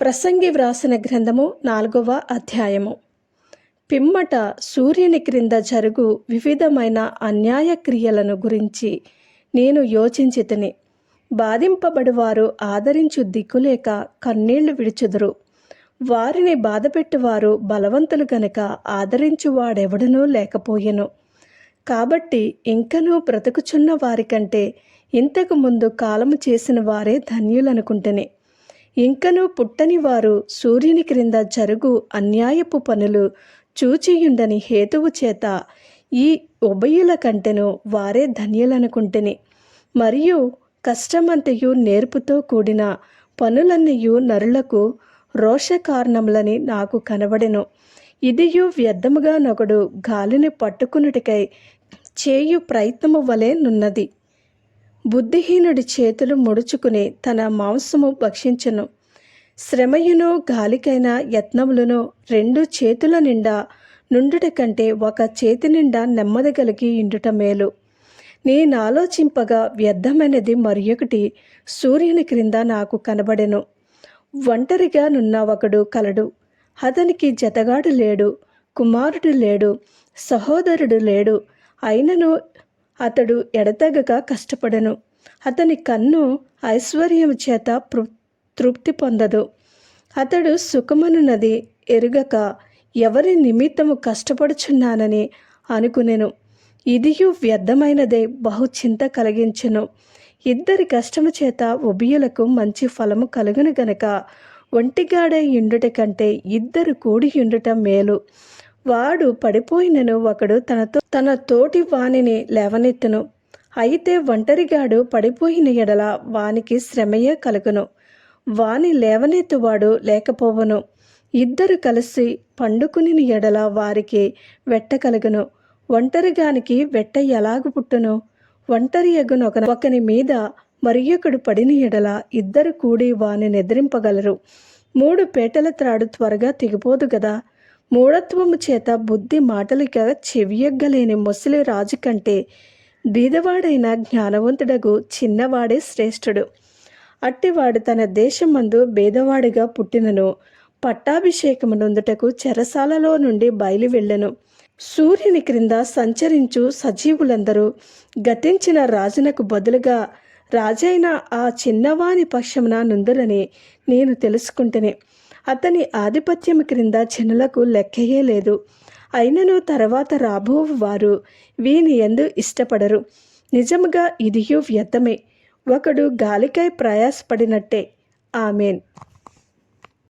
ప్రసంగి వ్రాసిన గ్రంథము నాలుగవ అధ్యాయము. పిమ్మట సూర్యుని క్రింద జరుగు వివిధమైన అన్యాయ క్రియలను గురించి నేను యోచించితిని. బాధింపబడివారు ఆదరించు దిక్కులేక కన్నీళ్ళు విడుచుదురు. వారిని బాధపెట్టువారు బలవంతులు గనక ఆదరించువాడెవడనూ లేకపోయెను. కాబట్టి ఇంకనూ బ్రతుకుచున్న వారికంటే ఇంతకు ముందు కాలము చేసిన వారే ధన్యులనుకుంటేనే. ఇంకనూ పుట్టని వారు సూర్యుని క్రింద జరుగు అన్యాయపు పనులు చూచియుండని హేతువు చేత ఈ ఉభయుల కంటెను వారే ధన్యులనుకుంటేని. మరియు కష్టమంతయు నేర్పుతో కూడిన పనులన్నయు నరులకు రోషకారణములని నాకు కనబడెను. ఇదియు వ్యర్థముగా నొకడు గాలిని పట్టుకునుటికై చేయు ప్రయత్నము వలె నున్నది. బుద్ధిహీనుడి చేతులు ముడుచుకుని తన మాంసము భక్షించను. శ్రమయును గాలికైన యత్నములను రెండు చేతుల నిండా నుండుట కంటే ఒక చేతి నిండా నెమ్మది కలిగి ఇండుట మేలు. నేనాలోచింపగా వ్యర్థమైనది మరొకటి సూర్యుని క్రింద నాకు కనబడెను. ఒంటరిగా నున్న ఒకడు కలడు. అతనికి జతగాడు లేడు కుమారుడు లేడు సహోదరుడు లేడు. అయినను అతడు ఎడతెగక కష్టపడను. అతని కన్ను ఐశ్వర్యం చేత తృప్తి పొందదు. అతడు సుఖమనున్నది ఎరుగక ఎవరి నిమిత్తము కష్టపడుచున్నానని అనుకునేను. ఇదియు వ్యర్థమైనదే బహు చింత కలిగించెను. ఇద్దరి కష్టము చేత ఉభయులకు మంచి ఫలము కలుగును గనక ఒంటిగాడే ఇండుట కంటే ఇద్దరు కూడి ఉండుట మేలు. వాడు పడిపోయినను ఒకడు తనతో తన తోటి వానిని లేవనెత్తును. అయితే ఒంటరిగాడు పడిపోయిన ఎడల వానికి శ్రమయే కలుగును. వాని లేవనెత్తువాడు లేకపోవను. ఇద్దరు కలిసి పండుకుని ఎడల వారికి వెట్ట కలుగును. ఒంటరిగానికి వెట్ట ఎలాగు పుట్టును? ఒంటరి ఎగును ఒక ఒకని మీద మరియొకడు పడిన ఎడల ఇద్దరు కూడి వాని నిద్రింపగలరు మూడు పేటల త్రాడు త్వరగా తెగిపోదు గదా? మూఢత్వము చేత బుద్ధి మాటలిక చెవియగ్గలేని ముసలి రాజు కంటే బీదవాడైన జ్ఞానవంతుడగు చిన్నవాడే శ్రేష్ఠుడు. అట్టివాడు తన దేశమందు బీదవాడిగా పుట్టినను పట్టాభిషేకమునందుటకు చెరసాలలో నుండి బయలు వెళ్ళెను. సూర్యుని క్రింద సంచరించు సజీవులందరూ గతించిన రాజునకు బదులుగా రాజైన ఆ చిన్నవాని పక్షమున నుందులని నేను తెలుసుకుంటేనే. అతని ఆధిపత్యం క్రింద చినులకు లెక్కయే లేదు అయినను తర్వాత రాబో వారు వీని ఎందు ఇష్టపడరు. నిజముగా ఇదియు వ్యర్థమే. ఒకడు గాలికై ప్రయాసపడినట్టే. ఆమెన్.